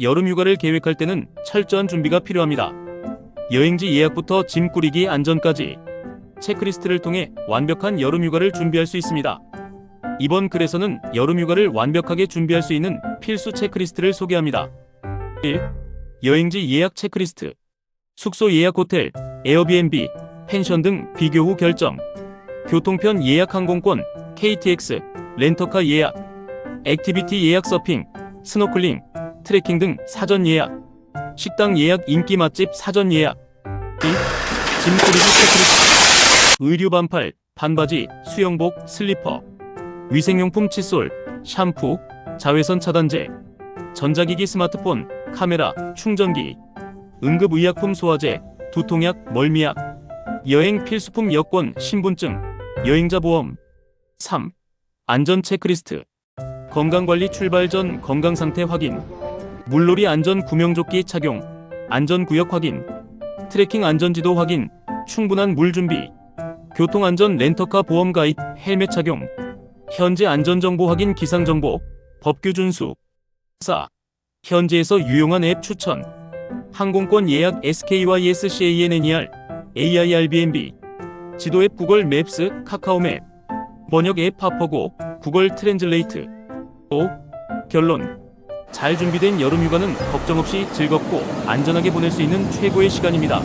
여름 휴가를 계획할 때는 철저한 준비가 필요합니다. 여행지 예약부터 짐 꾸리기 안전까지 체크리스트를 통해 완벽한 여름 휴가를 준비할 수 있습니다. 이번 글에서는 여름 휴가를 완벽하게 준비할 수 있는 필수 체크리스트를 소개합니다. 1. 여행지 예약 체크리스트. 숙소 예약 호텔, 에어비앤비, 펜션 등 비교 후 결정. 교통편 예약 항공권, KTX, 렌터카 예약, 액티비티 예약 서핑, 스노클링, 트레킹 등 사전 예약. 식당 예약 인기 맛집 사전 예약. 2. 짐 꾸리기 체크리스트. 의류 반팔, 반바지, 수영복, 슬리퍼. 위생용품 칫솔, 샴푸, 자외선 차단제. 전자기기 스마트폰, 카메라, 충전기. 응급의약품 소화제, 두통약, 멀미약. 여행 필수품 여권, 신분증. 여행자 보험. 3. 안전 체크리스트. 건강관리 출발 전 건강 상태 확인. 물놀이 안전 구명조끼 착용. 안전구역 확인. 트레킹 안전지도 확인. 충분한 물 준비. 교통안전 렌터카 보험 가입, 헬멧 착용. 현재 안전정보 확인 기상정보. 법규 준수. 4. 현지에서 유용한 앱 추천. 항공권 예약 SKYSCANNER, AIRBNB. 지도 앱 구글 맵스, 카카오 맵. 번역 앱 파퍼고, 구글 트랜즐레이트. 5. 결론. 잘 준비된 여름 휴가는 걱정 없이 즐겁고 안전하게 보낼 수 있는 최고의 시간입니다.